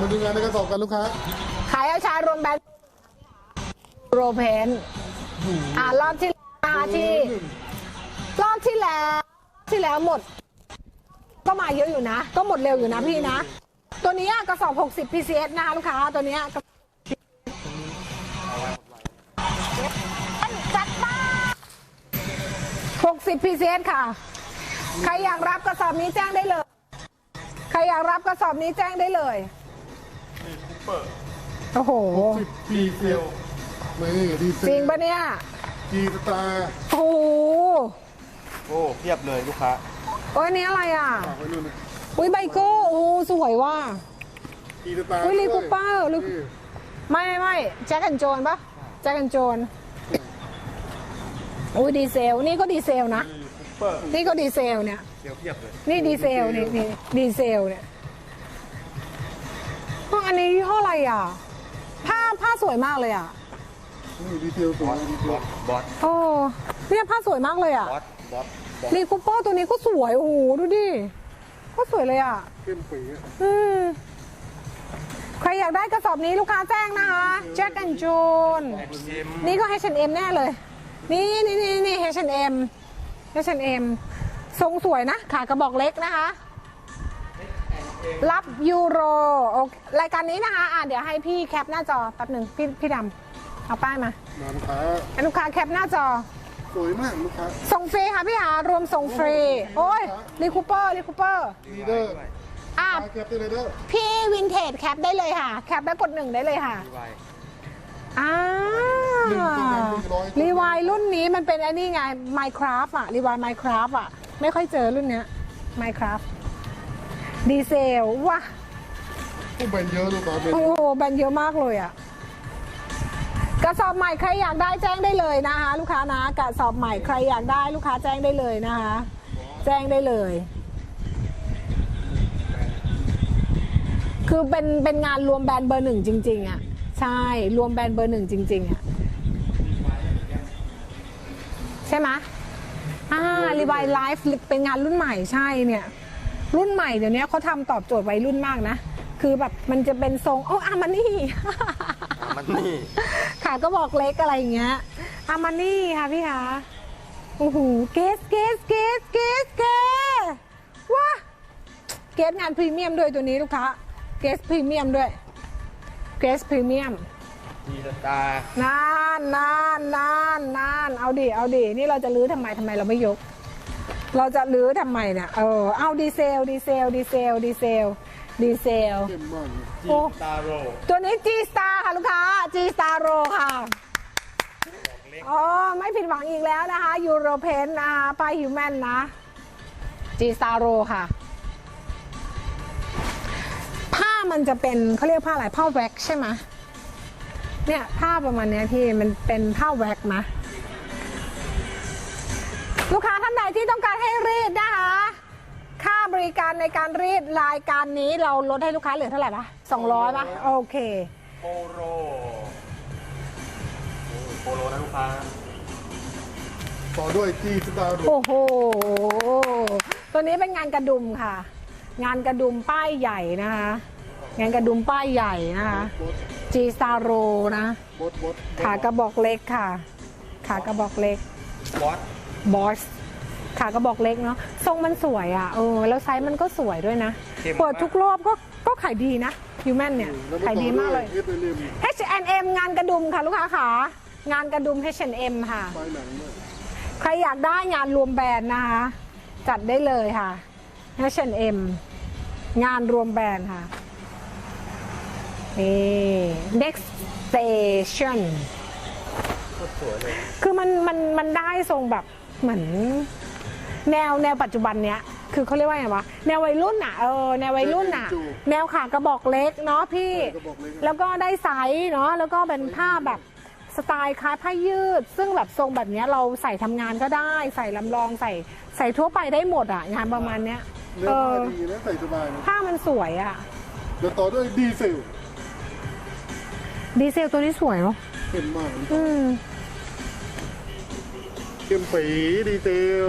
มาดูงานในกระสอบกันลูกค้าขายเอาชารวมแบรนด์โรเพนอ่ารอบที่แล้วที่ รอบที่แล้ว ที่แล้วหมด ก็มาเยอะอยู่นะ ก็หมดเร็วอยู่นะพี่นะ ตัวนี้กระสอบ 60 PCS นะคะลูกค้าตัวนี้กระจัดมา60 PCS ค่ะ ใครอยากรับกระสอบนี้แจ้งได้เลย ใครอยากรับกระสอบนี้แจ้งได้เลย โอ้โห สิบปีเซลนี่ดีเซลจริงปะเนี่ยจีสตาร์โอ้โหโอ้เพียบเลยลูกค้าโอ้ยอันนี้อะไรอะ ฝากไว้นู่นนะอุ้ยไบโก้โอ้โหสวยว่ะจีสตาร์อุ๊ยลีคูเปอร์ลีนี่ไม่ไม่ไม่แจ็คแอนโจนปะแจ็คแอนโจนอุ้ยดีเซล นี่ก็ดีเซลนะ เปิดนี่ก็ดีเซลเนี่ยเพียบเพียบเลย นี่ดีเซลนี่นี่ดีเซลเนี่ยพวกอั นนี้ยี่ห้ออะไรอะ ผ้าผ้าสวยมากเลยอะ นี่ดีเซลสบวอยสดีเซบลอสบอสโอ้เนี่ยผ้าสวยมากเลยอะ บอสบอสบอสลีคูเปอร์ตัวนี้ก็สวยโอ้โหดูดิก็สวยเลยอะเข้มปีอะอืมใครอยากได้กระสอบนี้ลูกค้าแจ้งนะคะแจ็คแอนโจนเอ็มนี่ก็ H&M แน่เลย นี่นี่นี่นี่ H&M H&M ทรงสวยนะขากระบอกเล็กนะคะ รับยูโรโอเครายการนี้นะคะอะเดี๋ยวให้พี่แคปหน้าจอแป๊บหนึ่งพี่พี่ดำเอาป้ายมามาลูกค้าให้ลูกค้าแคปหน้าจอ สวยมากลูกค้าส่งฟรีค่ะพี่หารวมส่งฟรี โอ้ยรีคูเปอร์รีคูเปอร์ลีเดอร์อะมาเก็บได้เลยเด้อพี่วินเทจแคปได้เลยค่ะ แคปแล้วกดหนึ่งได้เลยค่ะดีไวอ่าหนึ่งตัวหนึ่งร้อยรีวายรุ่นนี้มันเป็นไอ้นี่ไง Minecraft อะรีวาย Minecraft อะไม่ค่อยเจอรุ่นเนี้ย Minecraft ดีเซลว่ะผู้แบรนด์เยอะลูกค้าเป็นโอ้โหแบรนด์เยอะมากเลยอะกระสอบใหม่ใครอยากได้แจ้งได้เลยนะคะ ลูกค้านะกระสอบใหม่ใครอยากได้ลูกค้าแจ้งได้เลยนะคะ แจ้งได้เลย คือเป็นเป็นงานรวมแบรนด์เบอร์หนึ่งจริงๆอะใช่รวมแบรนด์เบอร์หนึ่งจริง ๆอะใช่ไหมอ่ารีวายไลฟ์เป็นงานรุ่นใหม่ใช่เนี่ย รุ่นใหม่เดี๋ยวนี้เขาทำตอบโจทย์วัยรุ่นมากนะ คือแบบมันจะเป็นทรงโอ้อามานี่ มันนี่ขาก็บอกเล็กอะไรอย่างเงี้ยอามานี่ค่ะพี่คะโอ้โหเกสเกสเกสเกสเกสว้าเกสงานพรีเมียมด้วยตัวนี้ลูกค้าเกสพรีเมียมด้วยเกสพรีเมียมดีสตาร์นานนานนานนานเอาดิเอาดินี่เราจะลื้อทำไมทำไมเราไม่ยก เราจะลื้อทำไมเนี่ยเออเอาดีเซลดีเซลดีเซลดีเซลดีเซล เข้มมากเลยจีโอ้สตาร์โรตัวนี้ G Star ค่ะ ลูกค้า G Star Pro ค่ะอ๋อไม่ผิดหวังอีกแล้วนะคะยูโรเพนนะคะป้ายฮิวแมนนะ G Star Pro ค่ะ ผ้ามันจะเป็นเขาเรียกผ้าอะไรผ้าแว็กใช่ไหมเนี่ยผ้าประมาณเนี้ยพี่มันเป็นผ้าแว็กนะ ลูกค้าท่านใดที่ต้องการให้รีดนะคะ ค่าบริการในการรีดรายการนี้เราลดให้ลูกค้าเหลือเท่าไหร่ปะสองร้อยปะโอเค โปโรโปโลนะลูกค้าต่อด้วยจีสตาร์โอ้โห ตัวนี้เป็นงานกระดุมค่ะ งานกระดุมป้ายใหญ่นะคะ งานกระดุมป้ายใหญ่นะคะบด G Star r o นะบดบดขากระบอกเล็กค่ะ ขากระบอกเล็ก บอส บอสขากระบอกเล็กเนาะทรงมันสวยอะเออแล้วไซส์มันก็สวยด้วยนะเปิดทุกรอบก็ก็ขายดีนะฮิวแมนเนี่ยแล้วขายดีมากเลย เอสเอ็ม H&M งานกระดุมค่ะลูกค้าขางานกระดุม H&M ค่ะปลายหนังด้วยใครอยากได้งานรวมแบรนด์นะคะ จัดได้เลยค่ะ H&M งานรวมแบรนด์ค่ะ นี่ next station สวยเลย คือมันมันมันได้ทรงแบบ เหมือน แนวแนวปัจจุบันเนี้ยคือเขาเรียกว่าไงวะแนววัยรุ่นอะเออแนววัยรุ่นอะแนวขากระบอกเล็กเนาะพี่ กระบอกเล็กแล้วก็ได้ไซส์เนาะแล้วก็เป็นผ้าแบบสไตล์คล้ายผ้ายืด ซึ่งแบบทรงแบบเนี้ยเราใส่ทำงานก็ได้ ใส่ลำลองใส่ใส่ทั่วไปได้หมดอะงานประมาณเนี้ยเนื้เออผ้าอดีนะใส่สบายนะผ้ามันสวยอะ เดี๋ยวต่อด้วยดีเซลดีเซลตัวนี้สวยเนาะ เข้มมากอืม เข้มปีดีเซล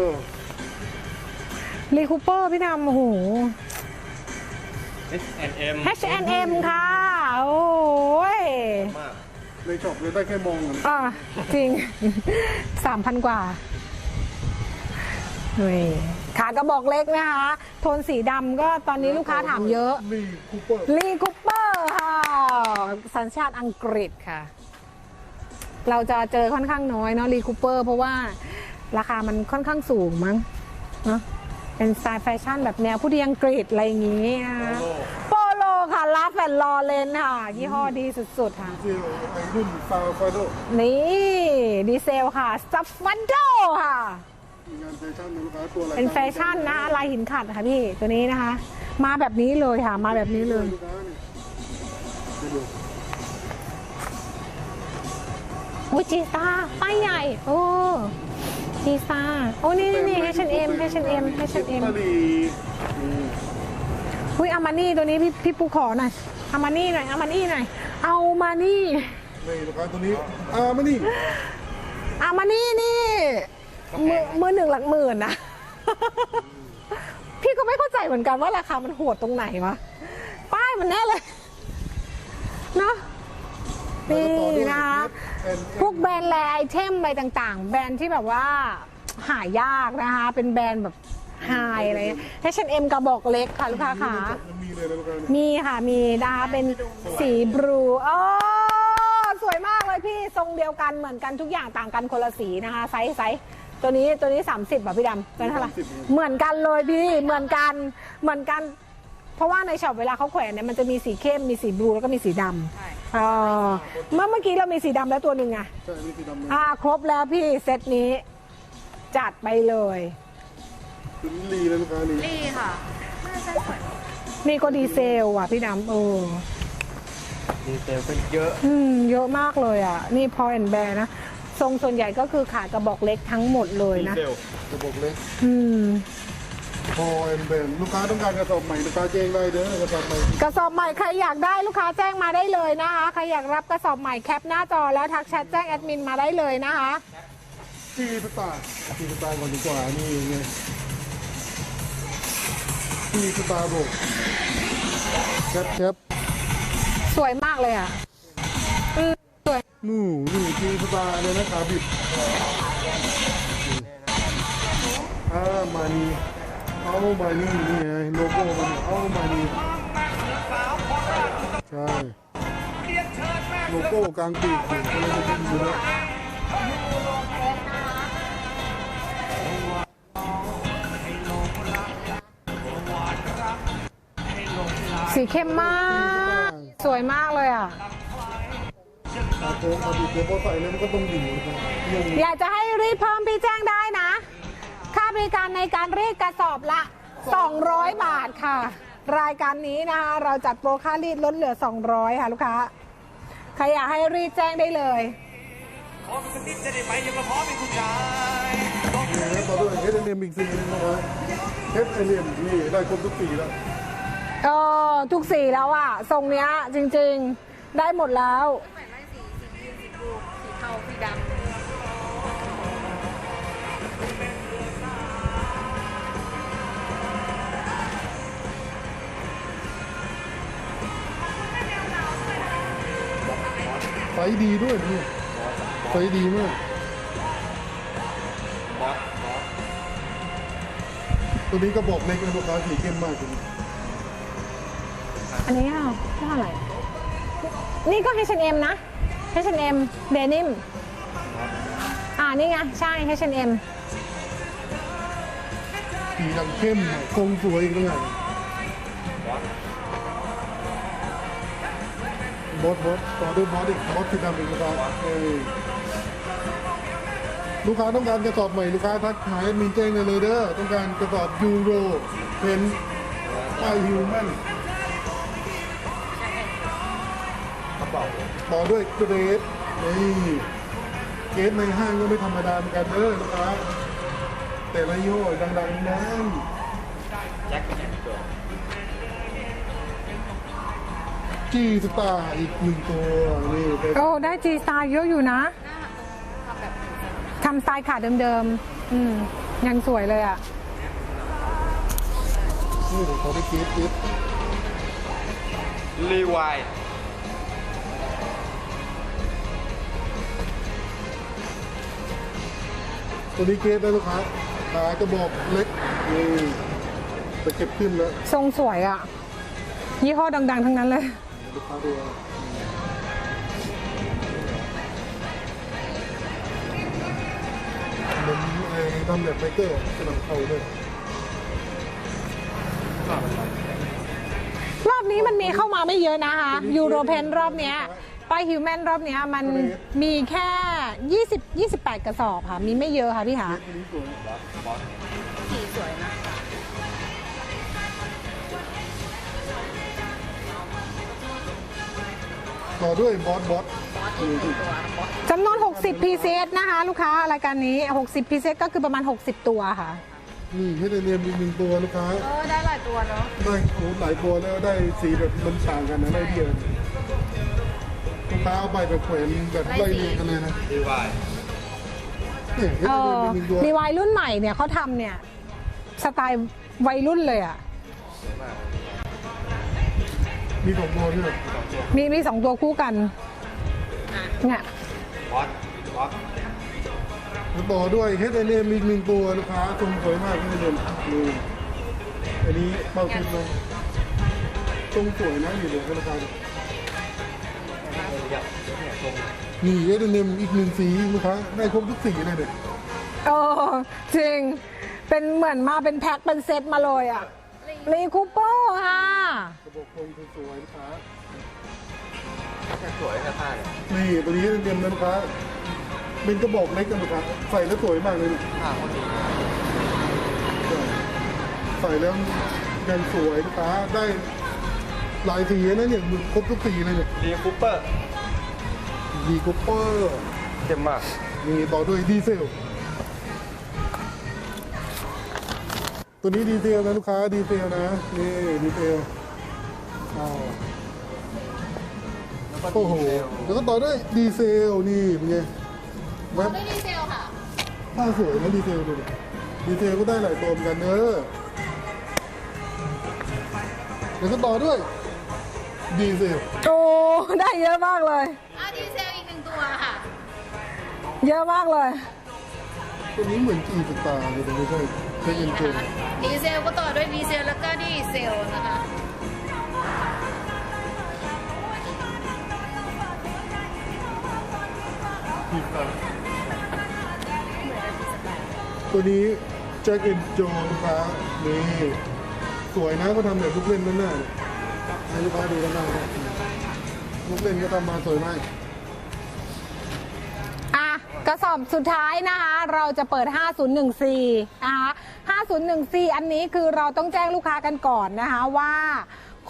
รีคูเปอร์พี่ดำโอ้โหเ H&M H&M ค่ะ โอ้ยมากในช็อปเลยได้แค่มองอะอะจริงสามพันกว่าเฮ้ยขากระบอกเล็กนะคะ โทนสีดำก็ตอนนี้ลูกค้าถามเยอะลีคูเปอร์ลีคูเปอร์ค่ะ สัญชาติอังกฤษค่ะ เราจะเจอค่อนข้างน้อยเนาะลีคูเปอร์เพราะว่า ราคามันค่อนข้างสูงมั้งเนาะเป็นสไตล์แฟชั่นแบบแนวผู้ดีอังกฤษอะไรอย่างงี้นะคะโปโลค่ะลาแฟนลอเลนค่ะ ยี่ห้อดีสุดๆค่ะเจลไอรุ่นฟาวฟาโดนี่ดีเซลค่ะสตัฟฟันโดค่ะมีงานแฟชั่นนะลูกค้าตัวอะไรเป็นแฟชั่นนะคะลายหินขัดค่ะพี่ตัวนี้นะคะ มาแบบนี้เลยค่ะ มาแบบนี้เลยลูกค้าเนี่ยเดี๋ยวอุ้ยจีสตาป้ายใหญ่ โอ้ จีสตาโอ้นี่นี่นี่ H&M H&M H&M ตาลีอืมอุ้ยอามานี่ตัวนี้พี่พี่ปูขอหน่อยอามานี่หน่อยอามานี่หน่อยเอามานี่นี่ลูกค้าตัวนี้อ่ามานี่อามานี่นี่มือมือหนึ่งหลักหมื่นนะ พี่ก็ไม่เข้าใจเหมือนกันว่าราคามันโหดตรงไหนวะป้ายมันแน่เลยเนาะนี่นะคะ พวกแบรนด์แลไอเทมอะไรต่างๆ แบรนด์ที่แบบว่าหายากนะคะ เป็นแบรนด์แบบไฮอะไรเงี้ย H&M กระบอกเล็กค่ะลูกค้าขามันมีเลยนะลูกค้าเนี่ยมีค่ะมีนะคะเป็นสีบลูอ๋อสวยมากเลยพี่ทรงเดียวกันเหมือนกันทุกอย่างต่างกันคนละสีนะคะไซส์ไซส์ตัวนี้ตัวนี้ 30บาทพี่ดำตัวนั้นเท่าไหร่เหมือนกันเลยพี่เหมือนกันเหมือนกัน เพราะว่าในช็อปเวลาเขาแขวนเนี่ยมันจะมีสีเข้มมีสีบลูแล้วก็มีสีดำ อ๋อเมื่อเมื่อกี้เรามีสีดำแล้วตัวหนึ่งอะใช่นี่สีดำเลยอ่าครบแล้วพี่เซตนี้ จัดไปเลยถึงลีเลยลูกค้านี่นี่ค่ะนี่ก็ดีเซลอะพี่ดำโอ้ดีเซลเป็นเยอะ อืมเยอะมากเลยอะ นี่พอแอนแบร์นะ ทรงส่วนใหญ่ก็คือขากระบอกเล็กทั้งหมดเลยดีนะ เซลจะบอกเลยอืม พอแอนเบนลูกค้าต้องการกระสอบใหม่ลูกค้าแจ้งได้เด้อกระสอบใหม่กระสอบใหม่ใครอยากได้ลูกค้าแจ้งมาได้เลยนะคะใครอยากรับกระสอบใหม่แคปหน้าจอแล้วทักแชทแจ้งแอดมินมาได้เลยนะคะจีสตาร์จีสตาร์ก่อนดีกว่านี่ไงจีสตาร์บอกแคปแคปสวยมากเลยอะอืมสวยนู่นนี่จีสตาร์เลยนะขาบิดอ่ามานี่ เอามานี่นี่ไงโลโก้มันเอามานี่ใช่โลโก้กลางปีกอยู่ก็เลยไม่ได้ดูนะสีเข้มมาก สวยมากเลยอะโค้งขาบิดเดี๋ยวพอใส่แล้วมันก็ต้องอยู่นะครับลงอยากจะให้รีดเพิ่มพี่แจ้งได้นะ บริการในการรีดกระสอบละ 200 บาทค่ะ รายการนี้นะคะเราจัดโปรค่ารีดลดเหลือ 200 ค่ะลูกค้าใครอยากให้รีดแจ้งได้เลยเนี่ยต่อด้วย H&M อีกสีหนึงนะครับ H&M นี่ได้ครบทุกสีแล้วเออทุกสีแล้วอะทรงเนี้ยจริง ๆ ได้หมดแล้วใหม่ไล่สีสียีนสีบลูสีเทาสีดำ ไฟดีด้วยนี่ไฟดีมากบอสบอสตัวนี้ก็บอกเล็กนะลูกค้าสีเข้มมากจริงอันนี้อะเท่าไหร่นี่ก็ H&M นะ H&M เดนิมอ่านี่ไง ใช่ H&M สีดำเข้มคงสวยอีกแล้วไงบอส บอสบอสต่อด้วยบอสอีกบอสสีดำอีกลูกค้าเออลูกค้าต้องการกระสอบใหม่ลูกค้าทักหาแอดมินแจ้งได้เลยเด้อต้องการกระสอบยูโรเป็นป้ายฮิวแมนเป๋าต่อด้วยเกรดนี่เกรดในห้างก็ไม่ธรรมดาเหมือนกันเด้อลูกค้าแต่ละยี่ห้อดังๆนั้นแจ็ค จ็คเกิดจีสตาร์อีกหนึ่งตัวนี่เป็นโอ้ได้ G Star เยอะอยู่นะทำสไตล์ขาเดิมๆอืมยังสวยเลยอะ นี่เดี๋ยวเขาได้เกรดเกรดรีไวตัวนี้เกสได้ลูกค้าขากระบอกเล็กนี่ตะเก็บขึ้นแล้ว ทรงสวยอะ ยี่ห้อดัง ๆ ทั้งนั้นเลย ลูกค้าดูเอาเหมือนไอ้ทำแบบไบเกอร์สนับเข่าด้วยรอบนี้มันมีเข้ามาไม่เยอะนะคะ ยูโรเพนรอบเนี้ยไปฮิวแมนรอบเนี้ยมันมีแค่ 20 28 กระสอบค่ะ มีไม่เยอะค่ะพี่หาตัวนี้สวยสีสวยนะ ต่อด้วยบอสบอสบอสอีกหนึ่งตัวบอสจำนวน 60พีเซนะคะ ลูกค้ารายการนี้ 60พีเซก็คือประมาณ 60 ตัวค่ะ นี่ให้ได้เรียนอีกหนึ่งตัวลูกค้าเออได้หลายตัวเนาะได้โอ้หลายตัวแล้วได้สีแบบมันต่างกันนะได้เดียวลูกค้าเอาไปแบบแขวนแบบไล่เรียงกันเลยนะรีไวเนี่ยให้เอได้อเรียนอีกหนึ่งตัวรีวายรุ่นใหม่เนี่ยเขาทำเนี่ย สไตล์วัยรุ่นเลยอะ สวยมาก มีสองตัวด้วยสองตัวมีมีสองตัวคู่กันเนี่ยบอสบอสแล้วต่อด้วยเฮดเอเนมอีกหนึ่งตัวลูกค้าทรงสวยมากเฮดเอเนมนี่อันนี้เป้าทิพย์เลยทรงสวยนะอยู่เดี๋ยวให้ลูกค้าดูอยากเนี่ยตรงนี่เฮดเอเนมอีกหนึ่งสีลูกค้าได้ครบทุกสีเลยเด็กเออจริง เป็นเหมือนมาเป็นแพ็คเป็นเซตมาเลยอะรีคูเปอร์ค่ะ กระบบทรงสวยๆลูกค้าแค่สวยแค่ผ้าเนี่ยนี่ตัวนี้เตรียมนะลูกค้าเป็นกระบอกเล็กกันลูกค้าใส่แล้วสวยมากเลยผ้าคนดีใส่แล้วยังสวยลูกค้าได้หลายสีนะเนี่ยมึงครบทุกสีเลยเนี่ยรีคูเปอร์ดีกเปอร์เข้มมากนี่ต่อด้วยดีเซลตัวนี้ดีเซลนะลูกค้าดีเซลนะนี่ดีเซล แล้วก็โอ้โหแล้วก็ต่อด้วยดีเซลนี่เป็นไงแวบไม่ดีเซลค่ะผ้าสวยนะดีเซลดูดิดีเซลก็ได้หลายตัวเหมือนกันเนอะแล้วก็ต่อด้วยดีเซลโอ้ได้เยอะมากเลย อะดีเซลอีกหนึ่งตัวค่ะ เยอะมากเลย ตัวนี้เหมือนจีสตาร์เลยแต่ไม่ใช่ใช่เอ็นเจนะคะดีเซลก็ต่อด้วยดีเซลแล้วก็ดีเซลนะคะ ตัวนี้แจ็คเอ็นโจลูกค้านี่สวยนะก็ทำแบบลูกเล่นด้านหน้าเนี่ยให้ลูกค้าดูด้านหน้าเนี่ยลูกเล่นก็ทำมาสวยมาก อะกระสอบสุดท้ายนะคะ เราจะเปิด 5014นะคะ5014 อันนี้คือเราต้องแจ้งลูกค้ากันก่อนนะคะว่า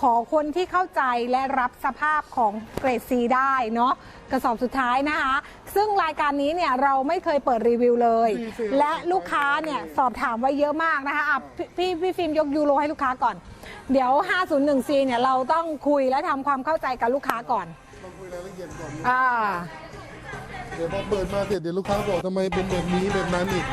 ขอคนที่เข้าใจและรับสภาพของเกรด C ได้เนาะกระสอบสุดท้ายนะคะ ซึ่งรายการนี้เนี่ยเราไม่เคยเปิดรีวิวเลยดีสิและลูกค้าเนี่ยสอบถามไว้เยอะมากนะคะอะพี่พี่พี่ฟิล์มยกยูโรให้ลูกค้าก่อน เดี๋ยว 501C เนี่ยเราต้องคุยและทำความเข้าใจกับลูกค้าก่อนต้องคุยรายละเอียดก่อนอ่าเดี๋ยวพอเปิดมาเสร็จเดี๋ยวลูกค้าบอกทำไมเป็นแบบนี้แบบนั้นอีก